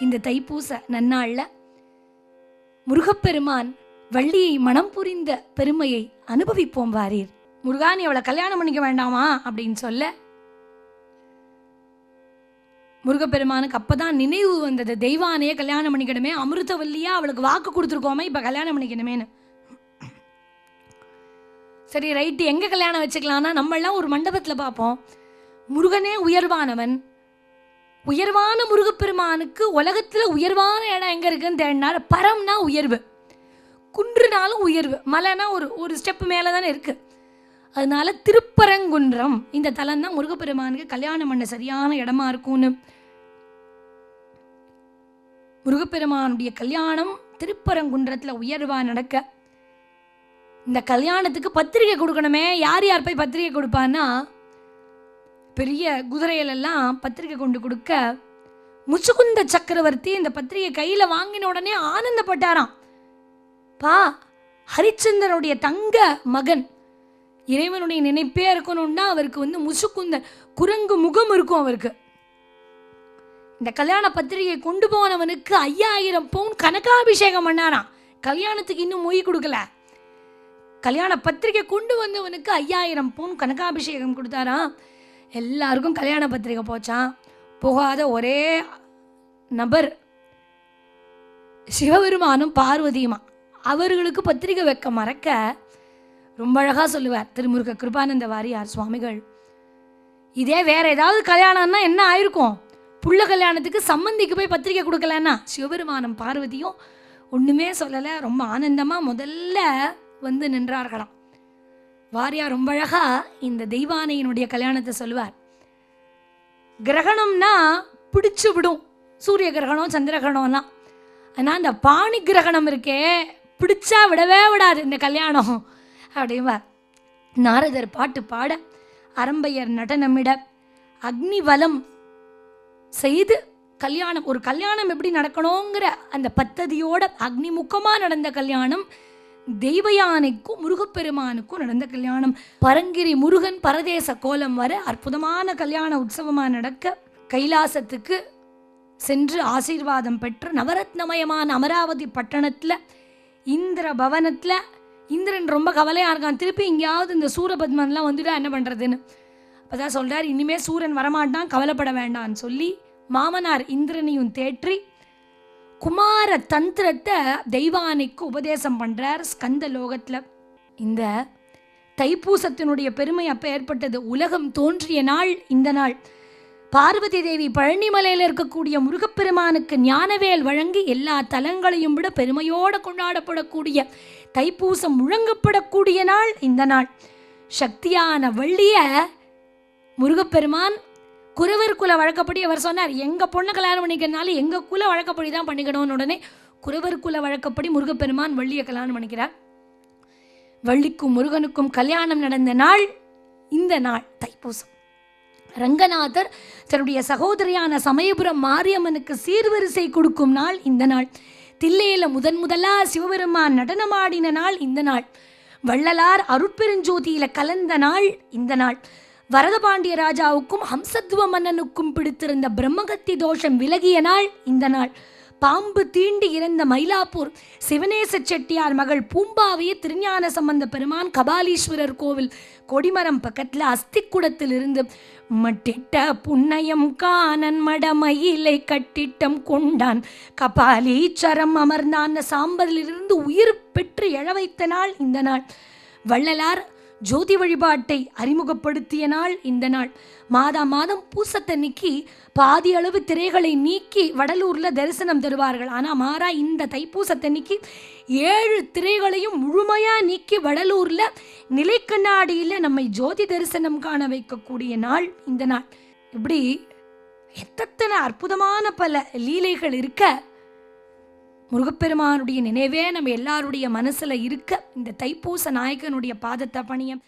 இந்த தைப்பூச நன்னாள்ல முருகப்பெருமான் வள்ளியை மனம் புரிந்த பெருமையை அனுபவிப்போம் வாரீர். முருகா நீ அவளை கல்யாணம் பண்ணிக்க வேண்டாமா? அப்படின்னு சொல்ல முருகப்பெருமானுக்கு அப்பதான் நினைவு வந்தது. தெய்வானையே கல்யாணம் பண்ணிக்கணுமே அமிர்தவல்லியா அவளுக்கு வாக்கு கொடுத்துருக்கோமே இப்ப கல்யாணம் பண்ணிக்கணுமேனு சரி ரைட்டு எங்க கல்யாணம் வச்சுக்கலாம்னா நம்ம எல்லாம் ஒரு மண்டபத்துல பார்ப்போம். முருகனே உயர்வானவன் உயர்வான முருகப்பெருமானுக்கு உலகத்தில் உயர்வான இடம் எங்கே இருக்குன்னு தேடினார். பரம்னா உயர்வு. குன்றுனாலும் உயர்வு. மலைனா ஒரு ஒரு ஸ்டெப் மேலே தானே இருக்குது அதனால திருப்பரங்குன்றம் இந்த தலம் தான் முருகப்பெருமானுக்கு கல்யாணம் பண்ண சரியான இடமா இருக்கும்னு. முருகப்பெருமானுடைய கல்யாணம் திருப்பரங்குன்றத்தில் உயர்வாக நடக்க. இந்த கல்யாணத்துக்கு பத்திரிகை கொடுக்கணுமே. யார் யார் போய் பத்திரிகை கொடுப்பான்னா பெரிய குதிரையிலெல்லாம் பத்திரிக்கை கொண்டு கொடுக்க முச்சுக்குந்த சக்கரவர்த்தி இந்த பத்திரிகை கையில வாங்கின உடனே ஆனந்தப்பட்டாராம். பா ஹரிச்சந்திரனுடைய தங்க மகன். இறைவனுடைய நினைப்பே இருக்கணும்னா அவருக்கு வந்து முசுக்குந்த குரங்கு முகம் இருக்கும் அவருக்கு. இந்த கல்யாண பத்திரிகை கொண்டு போனவனுக்கு ஐயாயிரம் பவுன் கனகாபிஷேகம் பண்ணாராம். கல்யாணத்துக்கு இன்னும் மொய் கொடுக்கல. கல்யாண பத்திரிகை கொண்டு வந்தவனுக்கு ஐயாயிரம் பவுன் கனகாபிஷேகம் கொடுத்தாராம். எல்லாருக்கும் கல்யாண பத்திரிக்கை போச்சான் போகாத ஒரே நபர் சிவபெருமானும் பார்வதியுமா அவர்களுக்கு பத்திரிக்கை வைக்க மறக்க ரொம்ப அழகாக சொல்லுவார் திருமுருக கிருபானந்த வாரியார் சுவாமிகள்? இதே வேற ஏதாவது கல்யாணம்னா என்ன ஆயிருக்கும்? புள்ள கல்யாணத்துக்கு சம்மந்திக்கு போய் பத்திரிக்கை கொடுக்கலன்னா? சிவபெருமானும் பார்வதியும் ஒன்றுமே சொல்லலை ரொம்ப ஆனந்தமாக முதல்ல வந்து நின்றார்களாம். வாரியார் ரொம்ப அழகா இந்த தெய்வானையினுடைய கல்யாணத்தை சொல்லுவார். கிரகணம்னா பிடிச்சு விடும். சூரிய கிரகணம் சந்திர கிரகணம்லாம் ஆனால் இந்த பாணி கிரகணம் இருக்கே பிடிச்சா விடவே விடாது இந்த கல்யாணம் அப்படின்பார் நாரதர் பாட்டு பாட அரம்பையர் நடனமிட அக்னி வலம் செய்து கல்யாணம் ஒரு கல்யாணம் எப்படி நடக்கணுங்கிற அந்த பத்ததியோட அக்னிமுகமாக நடந்த கல்யாணம் தெய்வயானைக்கும் முருகப்பெருமானுக்கும் நடந்த கல்யாணம். பரங்கிரி முருகன் பரதேச கோலம் வர அற்புதமான கல்யாண உற்சவமாக நடக்க கைலாசத்துக்கு சென்று ஆசீர்வாதம் பெற்று நவரத்னமயமான அமராவதி பட்டணத்தில் இந்திர பவனத்தில் இந்திரன் ரொம்ப கவலையாக இருக்கான். திருப்பி எங்கேயாவது இந்த சூரபத்மன்லாம் வந்துட்டா என்ன பண்ணுறதுன்னு அப்பதான் சொல்கிறார் இனிமேல் சூரன் வரமாட்டான் கவலைப்பட வேண்டாம்னு சொல்லி மாமனார் இந்திரனையும் தேற்றி குமார தந்திரத்தை தெய்வானைக்கு உபதேசம் பண்ணுறார் ஸ்கந்த லோகத்தில் இந்த தைப்பூசத்தினுடைய பெருமை அப்போ ஏற்பட்டது. உலகம் தோன்றிய நாள் இந்த நாள். பார்வதி தேவி பழனிமலையில் இருக்கக்கூடிய முருகப்பெருமானுக்கு ஞானவேல் வழங்கி எல்லா தலங்களையும் விட பெருமையோடு கொண்டாடப்படக்கூடிய தைப்பூசம் முழங்கப்படக்கூடிய நாள் இந்த நாள். சக்தியான வள்ளிய முருகப்பெருமான் குறவர் குல வழக்கப்படி அவர் சொன்னார் எங்கள் பொண்ணை கல்யாணம் பண்ணிக்கிறனால எங்கள் குல வழக்கப்படி தான் பண்ணிக்கணும்னு. உடனே குறவர் குல வழக்கப்படி முருகப்பெருமான் வள்ளியை கல்யாணம் பண்ணிக்கிறார். வள்ளிக்கும் முருகனுக்கும் கல்யாணம் நடந்த நாள் இந்த நாள் தைப்பூசம். ரங்கநாதர் தன்னுடைய சகோதரியான சமயபுரம் மாரியம்மனுக்கு சீர்வரிசை கொடுக்கும் நாள் இந்த நாள். தில்லையில முதன் முதலா சிவபெருமான் நடனமாடின நாள் இந்த நாள். வள்ளலார் அருட்பெருஞ்சோதியில கலந்த நாள் இந்த நாள். வரதபாண்டிய ராஜாவுக்கும் ஹம்சத்துவ மன்னனுக்கும் பிடித்திருந்த பிரம்மகத்தி தோஷம் விலகிய நாள் இந்த நாள். பாம்பு தீண்டி இறந்த மயிலாப்பூர் சிவனேச செட்டியார் மகள் பூம்பாவையே திருஞான சம்பந்த பெருமான் கபாலீஸ்வரர் கோவில் கொடிமரம் பக்கத்தில் அஸ்திக்குடத்தில் இருந்து மட்டிட்ட புன்னயம் காணன் மடமயிலை கட்டிட்டம் கொண்டான். கபாலீச்சரம் அமர்ந்தான். சாம்பலிலிருந்து உயிர் பெற்று எழ வைத்த நாள் இந்த நாள். வள்ளலார் ஜோதி வழிபாட்டை அறிமுகப்படுத்திய நாள் இந்த நாள். மாதா மாதம் பூசத்தன்னைக்கு பாதி அளவு திரைகளை நீக்கி வடலூர்ல தரிசனம் தருவார்கள். ஆனா மாறா இந்த தைப்பூசத்தன்னைக்கு ஏழு திரைகளையும் முழுமையா நீக்கி வடலூர்ல நிலைக்கண்ணாடியில நம்மை ஜோதி தரிசனம் காண வைக்கக்கூடிய நாள் இந்த நாள். இப்படி எத்தனை அற்புதமான பல லீலைகள் இருக்க முருகப்பெருமானுடைய நினைவே நம்ம எல்லாருடைய மனசுல இருக்க இந்த தைப்பூச நாயகனுடைய பாதத்தை பணியம்.